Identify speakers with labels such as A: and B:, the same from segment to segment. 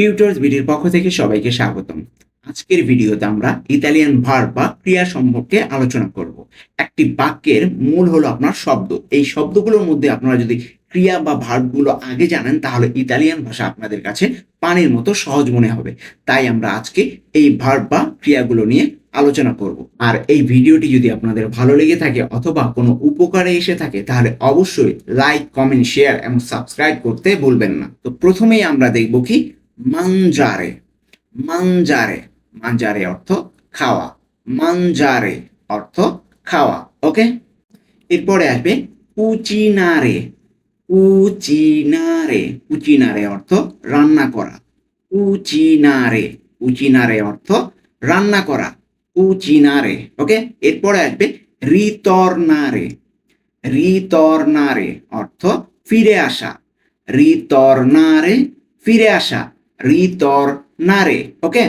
A: Tutors ভিডিওর পক্ষ থেকে সবাইকে স্বাগতম। আজকের ভিডিওতে আমরা ইতালিয়ান ভার্ব বা ক্রিয়া সম্পর্কে আলোচনা করব। একটি বাক্যের মূল হলো আপনার শব্দ। এই শব্দগুলোর মধ্যে আপনারা যদি ক্রিয়া বা ভার্বগুলো আগে জানেন, তাহলে ইতালিয়ান ভাষা আপনাদের কাছে পানির মতো সহজ মনে হবে। তাই আমরা আজকে এই ভার্ব বা ক্রিয়াগুলো নিয়ে আলোচনা করব। আর এই ভিডিওটি যদি আপনাদের ভালো লেগে থাকে অথবা কোনো উপকারে এসে থাকে, তাহলে অবশ্যই লাইক, কমেন্ট, শেয়ার এবং সাবস্ক্রাইব করতে ভুলবেন না। তো প্রথমেই আমরা দেখব কি মানজারে মানজারে মানজারে অর্থ খাওয়া মানজারে অর্থ খাওয়া ওকে এরপরে আসবে কুচিনারে কুচিনারে কুচিনারে অর্থ রান্না করা কুচিনারে কুচিনারে অর্থ রান্না করা কুচিনারে ওকে এরপরে আসবে রিতর্নারে রিতর্নারে অর্থ ফিরে আসা রিতর্নারে ফিরে আসা রিতর্নারে ওকে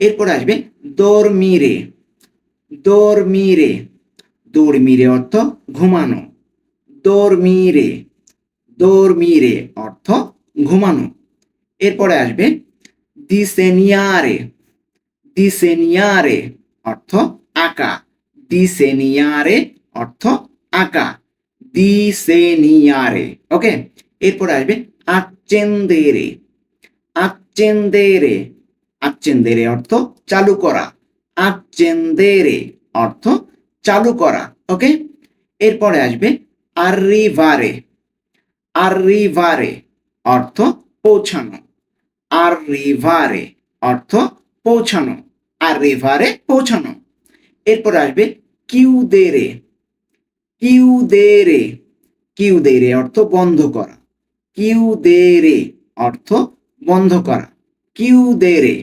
A: এরপর আসবে দর্মিরে দর্মিরে দর্মিরে অর্থ ঘুমানো দর্মিরে দর্মিরে অর্থ ঘুমানো। এরপরে আসবে দিসেনিয়ারে দিসেনিয়ারে অর্থ আঁকা দিসেনিয়ারে অর্থ আঁকা দিসেনিয়ারে ওকে এরপরে আসবে আচেন্দেরে আচেন্দেরে আচেন্দেরে অর্থ চালু করা। আচেন্দেরে অর্থ চালু করা, ওকে? এরপরে আসবে আর্রিভারে। আর্রিভারে অর্থ পৌঁছানো। আর্রিভারে অর্থ পৌঁছানো। আর্রিভারে পৌঁছানো। এরপর আসবে কিউদেরে। কিউদেরে। কিউদেরে অর্থ বন্ধ করা। কিউদেরে অর্থ বন্ধ করা। কিউদেরে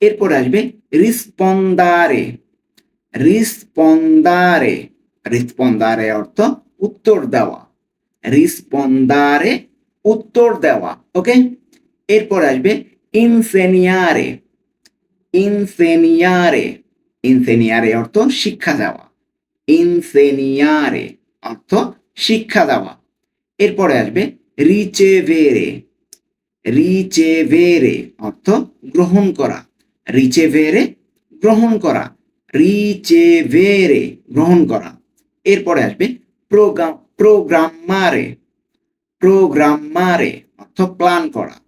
A: এরপর আসবে রিসপন্দারে। রিসপন্দারে। রিসপন্দারে অর্থ উত্তর দেওয়া। রিসপন্দারে উত্তর দেওয়া, ওকে? এরপর আসবে ইনসেনিয়ারে। ইনসেনিয়ারে। ইনসেনিয়ারে অর্থ শিক্ষা দেওয়া। ইনসেনিয়ারে অর্থ শিক্ষা দেওয়া। এরপরে আসবে রিচেভেরে। রিচেভেরে, অর্থ গ্রহণ করা। রিচেভেরে গ্রহণ করা। রিচেভেরে গ্রহণ করা। এরপরে আসবে প্রোগ্রাম প্রোগ্রামারে প্রোগ্রামারে অর্থ প্ল্যান করা।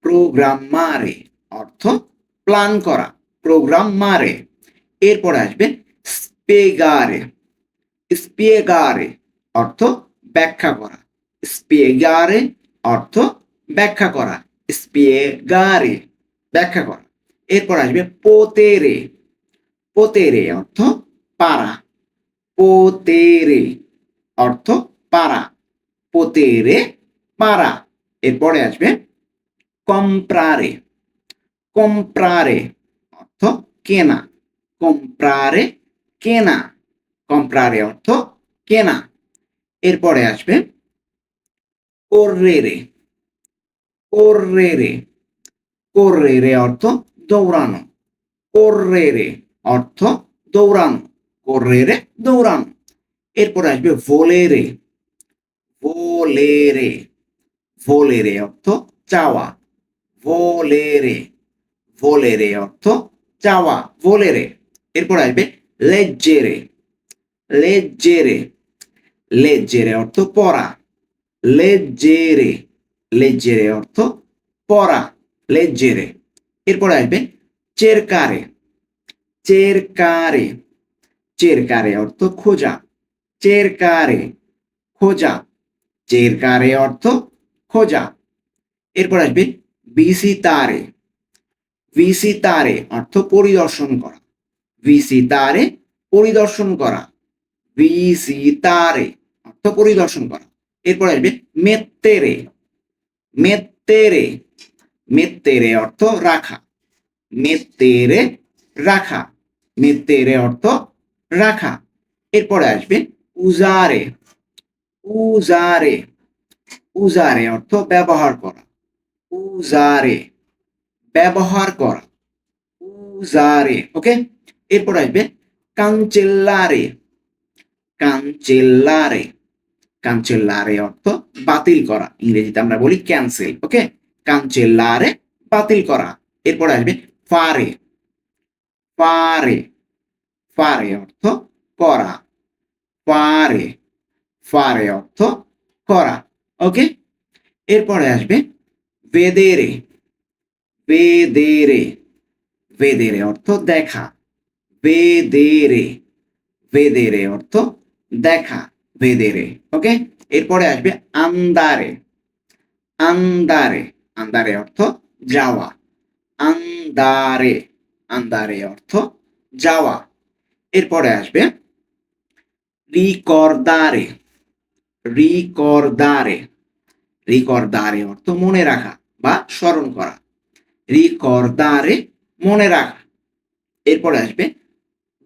A: প্রোগ্রামারে অর্থ প্ল্যান করা। প্রোগ্রামারে এরপরে আসবে স্পেগারে। স্পিয়েগারে অর্থ ব্যাখ্যা করা। স্পিয়েগারে অর্থ ব্যাখ্যা করা। স্পিয়েগারে ব্যাখ্যা করা। এরপর আসবে পোতেরে। পোতেরে অর্থ পারা পোতেরে অর্থ পারা পোতেরে পারা এরপরে আসবে কম্প্রারে। কম্প্রারে অর্থ কেনা। কম্প্রারে কেনা। কম্প্রারে অর্থ কেনা। এরপরে আসবে কোর্রেরে কোর্রেরে কোর্রেরে অর্থ দৌড়ানো কোর্রেরে অর্থ দৌড়ানো কোর্রেরে দৌড়ানো এরপর আসবে ভোলেরে ভোলেরে ভোলেরে অর্থ চাওয়া ভোলেরে ভোলেরে অর্থ চাওয়া ভোলেরে এরপর আসবে লেজ্জেরে লেজ্জেরে লেজ্জেরে অর্থ পড়া লেজ্জেরে লেজ্জেরে অর্থ পড়া লেজ্জেরে এরপরে আসবে চেরকারে চেরকারে চেরকারে অর্থ খোঁজা চেরকারে খোঁজা চেরকারে অর্থ খোঁজা এরপর আসবে ভিসিতারে ভিসিতারে অর্থ পরিদর্শন করা ভিসিতারে পরিদর্শন করা ভিসিতারে অর্থ পরিদর্শন করা এরপর আসবে মেত্তেরে মেত্তেরে মেত্তেরে অর্থ রাখা। মেত্তেরে রাখা। মেত্তেরে অর্থ রাখা। এরপরে আসবে উজারে। উজারে। উজারে অর্থ ব্যবহার করা। উজারে। ব্যবহার করা। উজারে। ওকে? এরপর আসবে কাঞ্চেল্লারে। কাঞ্চেল্লারে। কাঞ্চেল্লারে অর্থ বাতিল করা ইংরেজিতে আমরা বলি ক্যান্সেল ওকে কাঞ্চেল্লারে বাতিল করা এরপরে আসবে ফারে ফারে ফারে অর্থ করা ফারে ফারে অর্থ করা ওকে এরপরে আসবে বেদেরে বেদেরে বেদেরে অর্থ দেখা. বেদেরে বেদেরে অর্থ দেখা. বেদেরে, ওকে? এরপরে আসবে আন্দারে। আন্দারে আন্দারে অর্থ যাওয়া। আন্দারে আন্দারে অর্থ যাওয়া। এরপরে আসবে রিকর্দারে। রিকর্দারে। রিকর্দারে অর্থ মনে রাখা বা স্মরণ করা। রিকর্দারে মনে রাখা। এরপরে আসবে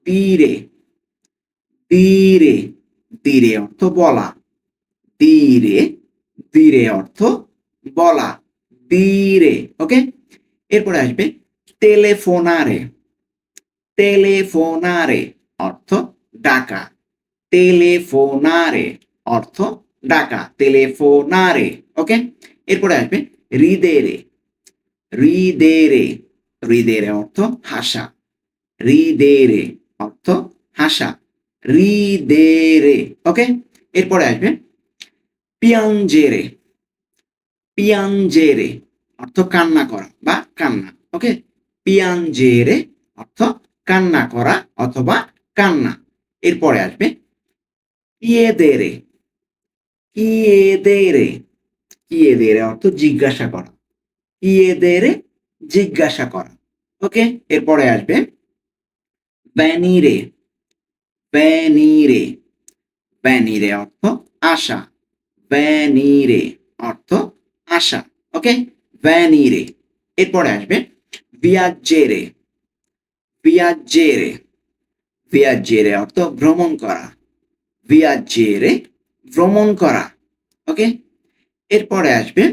A: তীরে। তীরে। তীরে অর্থ বলা। তীরে তীরে অর্থ বলা। তীরে ওকে এরপরে আসবে টেলিফোনারে টেলিফোনারে অর্থ ডাকা। টেলিফোনারে অর্থ ডাকা। টেলিফোনারে ওকে এরপরে আসবে হৃদেরে হৃদেরে হৃদেরে অর্থ হাসা। হৃদেরে অর্থ হাসা। হৃদেরে ওকে? এরপরে আসবে পিয়াঞ্জেরে পিয়াঞ্জেরে অর্থ কান্না করা বা কান্না, ওকে? পিয়াঞ্জেরে অর্থ কান্না করা অথবা কান্না। এরপরে আসবে কিয়েদেরে কিয়েদেরে কিয়েদেরে অর্থ জিজ্ঞাসা করা, কিয়েদেরে জিজ্ঞাসা করা, ওকে? এরপরে আসবে ব্যানিরে ব্যানিরে ব্যানিরে অর্থ আশা ব্যানিরে অর্থ আশা ওকে ব্যানিরে এরপরে আসবে বিয়াজ্জেরে বিয়াজ্জেরে বিয়াজ্জেরে অর্থ ভ্রমণ করা। বিয়াজ্জেরে ভ্রমণ করা। ওকে এরপরে আসবে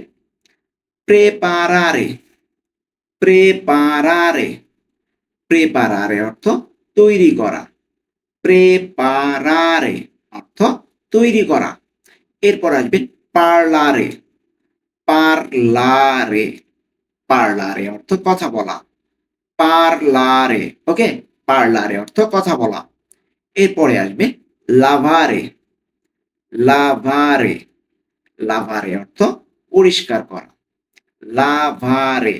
A: প্রেপারারে প্রেপারারে প্রেপারারে অর্থ তৈরি করা। প্রেপারারে অর্থ তৈরি করা। এরপর আসবে পার্লারে পার্লারে পার্লারে অর্থ কথা বলা। পার্লারে ওকে পার্লারে অর্থ কথা বলা। এরপরে আসবে লাভারে লাভারে লাভারে অর্থ পরিষ্কার করা। লাভারে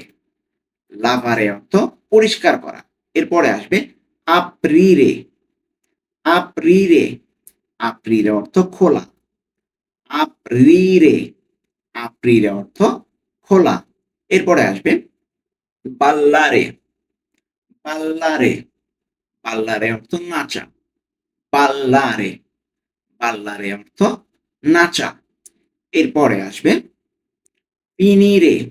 A: লাভারে অর্থ পরিষ্কার করা। এরপরে আসবে আপ্রিরে আপ্রিরে আপ্রিরে অর্থ খোলা। আপ্রিরে আপ্রিরে অর্থ খোলা। এরপরে আসবে পাল্লারে পাল্লারে পাল্লারে অর্থ নাচা। পাল্লারে পাল্লারে অর্থ নাচা। এরপরে আসবে পিনিরে।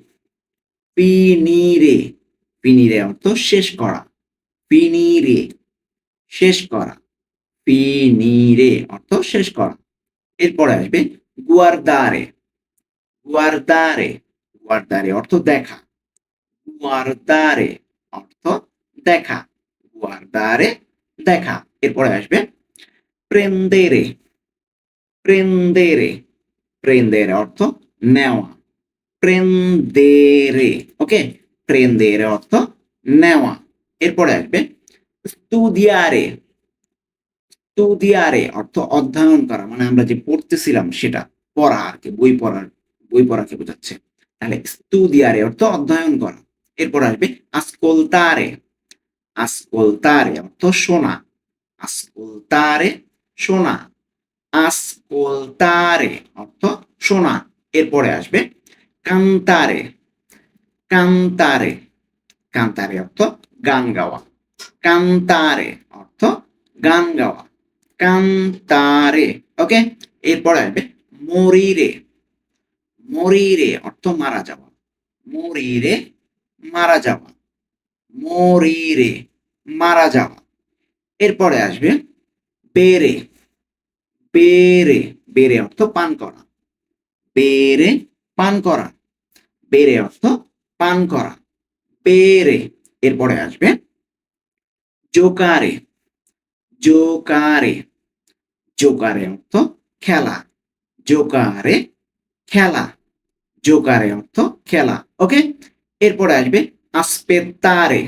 A: পিনিরে পিনিরে অর্থ শেষ করা। পিনিরে, শেষ করা। পিনিরে অর্থ শেষ করা। এরপরে আসবে গুয়ারদারে। গুয়ারদারে গুয়ারদারে অর্থ দেখা। গুয়ারদারে অর্থ দেখা। গুয়ারদারে দেখা। এরপরে আসবে প্রেন্দেরে। প্রেন্দেরে প্রেন্দেরে অর্থ নেওয়া। প্রেন্দেরে, ওকে? প্রেন্দেরে অর্থ নেওয়া। এরপরে আসবে স্তুদিয়ারে। স্তুদিয়ারে অর্থ অধ্যয়ন করা মানে আমরা যে পড়তেছিলাম সেটা, পড়া আর কি, বই পড়ার, বই পড়াকে বোঝাচ্ছে। তাহলে স্তুদিয়ারে অর্থ অধ্যয়ন করা। এরপর আসবে আসকোলতারে। আসকোলতারে, অর্থ শোনা। আসকোলতারে শোনা। আসকোলতারে, অর্থ শোনা। এরপরে আসবে কান্তারে। কান্তারে। কান্তারে অর্থ গান গাওয়া। কান্তারে অর্থ গান গাওয়া। কান্তারে। ওকে এরপরে আসবে মরিরে। মরিরে অর্থ মারা যাওয়া। মরিরে মারা যাওয়া। মরিরে মারা যাওয়া। এরপরে আসবে বেরে। বেরে। বেরে অর্থ পান করা। বেরে পান করা। বেরে অর্থ পান করা। বেরে। এরপরে আসবে জোকারে। জোকারে জোকারে অর্থ খেলা, জোকারে খেলা, জোকারে অর্থ খেলা, ওকে? এরপরে আসবে আসপেত্তারে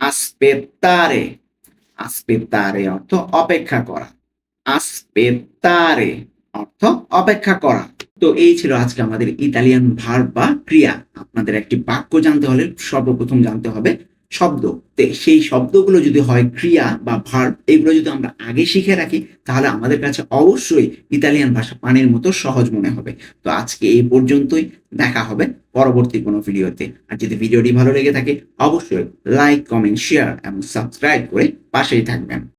A: আসপেত্তারে আসপেত্তারে অর্থ অপেক্ষা করা, আসপেত্তারে অর্থ অপেক্ষা করা। তো এই ছিল আজকে আমাদের ইতালিয়ান ভার্ব বা ক্রিয়া। আপনাদের একটি বাক্য জানতে হলে সর্বপ্রথম জানতে হবে শব্দ। সেই শব্দগুলো যদি হয় ক্রিয়া বা ভার্ব এগুলো যদি আমরা আগে শিখে রাখি, তাহলে আমাদের কাছে অবশ্যই ইতালিয়ান ভাষা পানির মতো সহজ মনে হবে। তো আজকে এই পর্যন্তই, দেখা হবে পরবর্তী কোনো ভিডিওতে। আর যদি ভিডিওটি ভালো লেগে থাকে, অবশ্যই লাইক কমেন্ট শেয়ার এবং সাবস্ক্রাইব করে পাশেই থাকবেন।